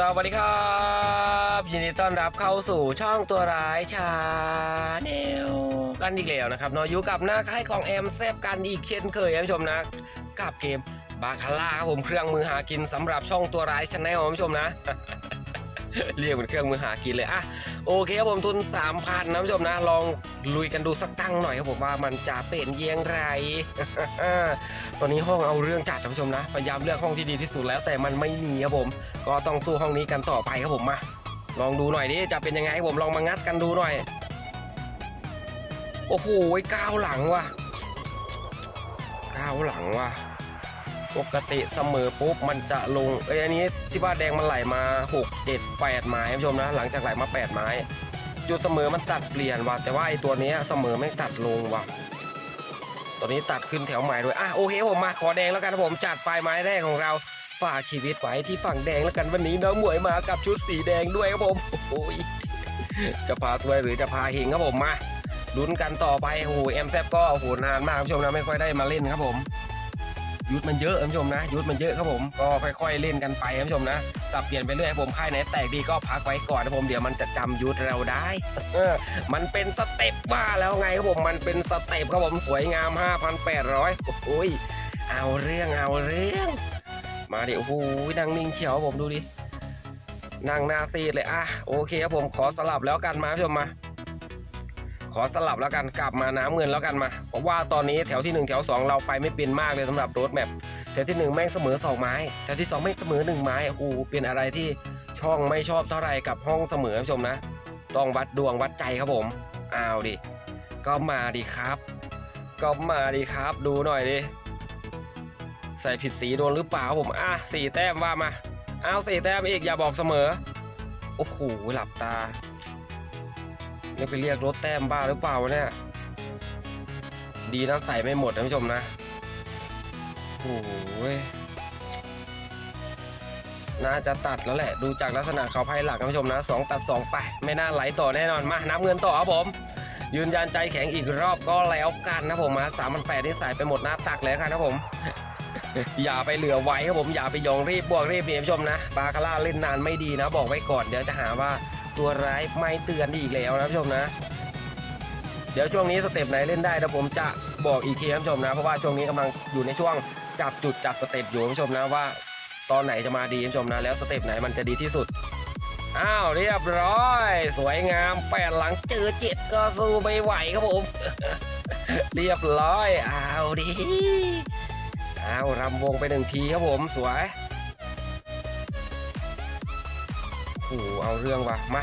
สวัสดีครับ ยินดีต้อนรับเข้าสู่ช่องตัวร้ายชาแนลกันอีกแล้วนะครับเนาะอยู่กับหน้าค่ายของแอมแซบกันอีกเช่นเคยท่านผู้ชมนะ กับเกมบาคาร่าครับผมเครื่องมือหากินสำหรับช่องตัวร้ายชาแนลท่านผู้ชมนะ เรียกเป็นเครื่องมือหากินเลยอะโอเคครับผมทุน3,000นนะท่านผู้ชมนะลองลุยกันดูสักตั้งหน่อยครับผมว่ามันจะเป็นเยี่ยงไรตอนนี้ห้องเอาเรื่องจัดท่านผู้ชมนะพยายามเลือกห้องที่ดีที่สุดแล้วแต่มันไม่มีครับผม ก็ต้องสู้ห้องนี้กันต่อไปครับผมมาลองดูหน่อยดิจะเป็นยังไงผมลองมางัดกันดูหน่อย โอ้โหก้าวหลังว่ะก้าวหลังว่ะ ปกติเสมอปุ๊บมันจะลงเอ้ยอันนี้ที่บ้านแดงมันไหลมา 6 7 8ไม้ท่านผู้ชมนะ หลังจากไหลมา 8 ไม้ จุดเสมอมันตัดเปลี่ยนว่ะแต่ว่าไอตัวนี้เสมอไม่ตัดลงว่ะตอนนี้ตัดขึ้นแถวใหม่ด้วยอะโอเคผมมาขอแดงแล้วกันนะผมจัดปลายไม้แรกของเราฝากชีวิตไว้ที่ฝั่งแดงแล้วกันวันนี้น้องหมวยมากับชุดสีแดงด้วยครับผมโอ้ยจะพาสวยหรือจะพาเฮงครับผมมาลุ้นกันต่อไปโอ้โหแอมแซบก็โอ้โหนานมากคุณผู้ชมนะไม่ค่อยได้มาเล่นครับผม ยุทธมันเยอะคุณผู้ชมนะยุทธมันเยอะครับผมก็ค่อยๆเล่นกันไปคุณผู้ชมนะสับเปลี่ยนไปเรื่อยผมค่ายไหนแตกดีก็พักไว้ก่อนนะผมเดี๋ยวมันจะจำยุทธเราได้เออมันเป็นสเต็ปว่าแล้วไงครับผมมันเป็นสเต็ปครับผมสวยงาม 5,800โอ้ยเอาเรื่องเอาเรื่องมาเดิโอ้โหนั่งนิ่งเขียวผมดูดินั่งหน้าซีดเลยอะโอเคครับผมขอสลับแล้วกันมาผู้ชมมา ขอสลับแล้วกันกลับมาน้ำเงินแล้วกันมาเพราะว่าตอนนี้แถวที่ 1 แถว 2 เราไปไม่เป็นมากเลยสำหรับโรดแมพแถวที่ 1 แม่งเสมอ 2 ไม้ แถวที่ 2 ไม่เสมอ 1 ไม้โอ้เป็นอะไรที่ช่องไม่ชอบเท่าไหร่กับห้องเสมอผู้ชมนะ ต้องวัดดวงวัดใจครับผมอ้าวดิก็มาดิครับ ก็มาดิครับ ดูหน่อยดิใส่ผิดสีโดนหรือเปล่าผมอะสี่แต้มว่ามาอ้าวสี่แต้มอีกอย่าบอกเสมอโอ้โหหลับตา นี่ไปเรียกรถแต้มบ้าหรือเปล่าวะเนี่ย ดีนะใส่ไม่หมดนะผู้ชมนะ โอ้ยน่าจะตัดแล้วแหละ ดูจากลักษณะเขาไพ่หลักนะผู้ชมนะสองตัดสองไปไม่น่าไหลต่อแน่นอนมานับเงินต่อครับผมยืนยันใจแข็งอีกรอบก็แล้วกันนะผมมาสามพันแปดที่ใส่ไปหมดหน้าตักเลยครับนะผม อย่าไปเหลือไว้ครับผมอย่าไปยองรีบบวกรีบเนี่ยผู้ชมนะบาคาร่าเล่นนานไม่ดีนะ บอกไว้ก่อนเดี๋ยวจะหาว่า ตัวร้ายไม่เตือนอีกแล้วนะผู้ชมนะ เดี๋ยวช่วงนี้สเต็ปไหนเล่นได้นะผมจะบอกอีกทีนผู้ชมนะ เพราะว่าช่วงนี้กำลังอยู่ในช่วงจับจุดจับสเต็ปอยู่นผู้ชมนะว่า ตอนไหนจะมาดีนผู้ชมนะแล้วสเต็ปไหนมันจะดีที่สุดอ้าวเรียบร้อย สวยงามแปดหลังเจอเจ็ดก็สู้ไม่ไหวครับผม เรียบร้อยอ้าวดิอ้าวรำวงไปหนึ่งทีครับผมสวย โอ้โหเอาเรื่องว่ะมา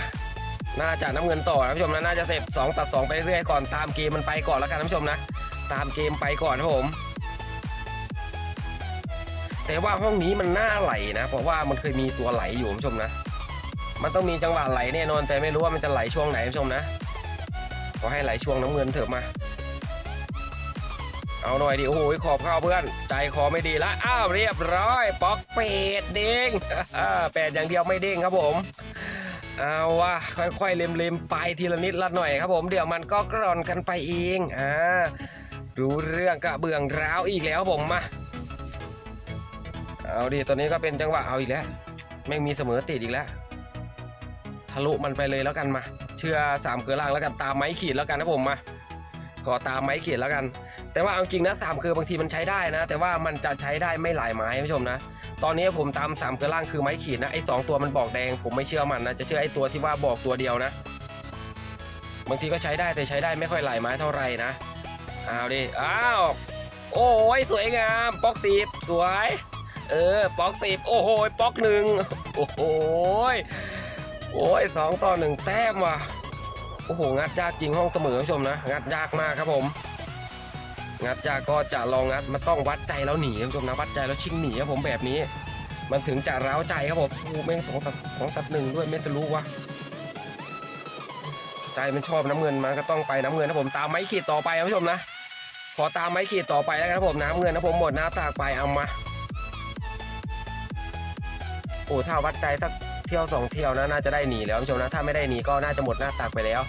น่าจะน้ำเงินต่อนะผู้ชมนะน่าจะเสร็จ2ตัด2ไปเรื่อยก่อนตามเกมมันไปก่อนแล้วกันท่านผู้ชมนะ ตามเกมไปก่อนนะผม แต่ว่าห้องนี้มันน่าไหลนะ เพราะว่ามันเคยมีตัวไหลอยู่ท่านผู้ชมนะ มันต้องมีจังหวะไหลแน่นอนแต่ไม่รู้ว่ามันจะไหลช่วงไหนผู้ชมนะขอให้ไหลช่วงน้ำเงินเถอะมา เอาหน่อยดิโอ้โหขอบเข้าเพื่อน ใจคอไม่ดีละอ้าวเรียบร้อยป๊อกเป็ดเด้งแปดอย่างเดียวไม่เด้งครับผมเอาวะค่อยๆเล็มๆไปทีละนิดละหน่อยครับผมเดี๋ยวมันก็กร่อนกันไปเองอ่ารู้เรื่องกระเบื้องร้าวอีกแล้วผมมาเอาดิตอนนี้ก็เป็นจังหวะเอาอีกแล้วแม่งมีเสมอติดอีกแล้วทะลุมันไปเลยแล้วกันมา เชื่อสามเกลือล่างแล้วกันตามไม้ขีดแล้วกันนะผมมาขอตามไม้ขีดแล้วกัน แต่ว่าเอาจริงนะสามเกลือบางทีมันใช้ได้นะ แต่ว่ามันจะใช้ได้ไม่หลายไม้คุณผู้ชมนะ ตอนนี้ผมตามสามเกลือล่างคือไม้ขีดนะไอ้สองตัวมันบอกแดง ผมไม่เชื่อมันนะจะเชื่อไอ้ตัวที่ว่าบอกตัวเดียวนะ บางทีก็ใช้ได้แต่ใช้ได้ไม่ค่อยหลายไม้เท่าไหร่นะเอาดิอ้าวโอ้ยสวยงามป๊อกสิบสวย เออป๊อกสิบโอ้โหป๊อกหนึ่งโอ้โหโอ้ยสองต่อหนึ่งแต้มว่ะโอ้โหงัดยากจริงห้องเสมอผู้ชมนะงัดยากมากครับผม งัดยากก็จะลองงัดมันต้องวัดใจแล้วหนีคุณผู้ชมนะวัดใจแล้วชิงหนีครับผมแบบนี้ มันถึงจะร้าวใจครับผมโอ้แม่งสองตัดสองตัดหนึ่งด้วยไม่จะรู้วะใจมันชอบน้ำเงินมันก็ต้องไปน้ำเงินนะผมตามไม้ขีดต่อไปครับผู้ชมนะขอตามไม้ขีดต่อไปแล้วนครับผมน้ำเงินนะผมหมดหน้าตากไปเอามาโอ้ถ้าวัดใจสักเที่ยวสองเที่ยวนะน่าจะได้หนีแล้วคุณผู้ชมนะถ้าไม่ได้หนีก็น่าจะหมดหน้าตากไปแล้ว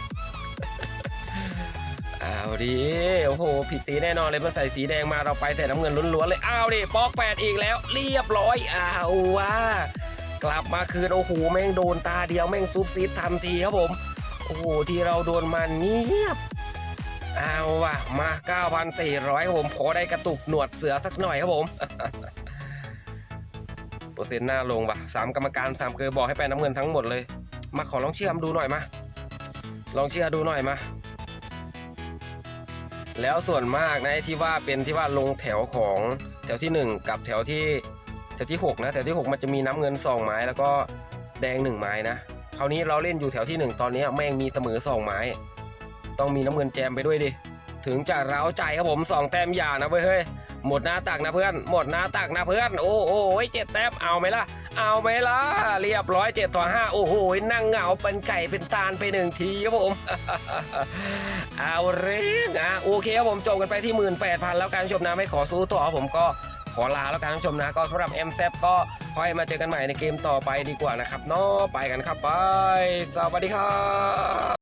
เอาดิโอ้โห ผิดสีแน่นอนเลยเมื่อใส่สีแดงมาเราไปแต่น้ำเงินล้วนๆเลยเอาวดิปอกแปดอีกแล้ว เรียบร้อยเอาวว่ากลับมาคืนโอ้โหแม่งโดนตาเดียวแม่งซุปซิดทันทีครับผมโอ้โหที่เราโดนมันเงียบเอาว่ะมา 9,400ครับผมขอได้กระตุกหนวดเสือสักหน่อยครับผมเปอร์เซ็นต์หน้าลงว่ะสามกรรมการสามเกอบอกให้ไปน้ำเงินทั้งหมดเลย มาขอลองเชื่อมดูหน่อยมา ลองเชื่อดูหน่อยมา แล้วส่วนมากนะที่ว่าเป็นที่ว่าลงแถวของแถวที่หนึ่งกับแถวที่แถวที่หกนะแถวที่หกมันจะมีน้ำเงินสองไม้แล้วก็แดงหนึ่งไม้นะคราวนี้เราเล่นอยู่แถวที่หนึ่งตอนนี้แม่งมีเสมอสองไม้ ต้องมีน้ำเงินแจมไปด้วยดิถึงจะเร้าใจครับผมสองแต้มอย่านะเว้ยเฮ้ย หมดหน้าตักนะเพื่อน หมดหน้าตักนะเพื่อน โอ้โหเจ็ดแต้มเอาไหมล่ะ เอาไหมล่ะ เรียบร้อยเจ็ดต่อห้าโอ้โห นั่งเหงาเป็นไก่เป็นตาลไปหนึ่งทีครับผม เอาเรื่องอะโอเคครับผมจบกันไปที่18,000แปดพันแล้วการชมนะไม่ขอสู้ต่อผมก็ขอลาแล้วการชมนะก็สำหรับ m อก็ค่อยมาเจอกันใหม่ในเกมต่อไปดีกว่านะครับเนาะไปกันครับไป สวัสดีครับ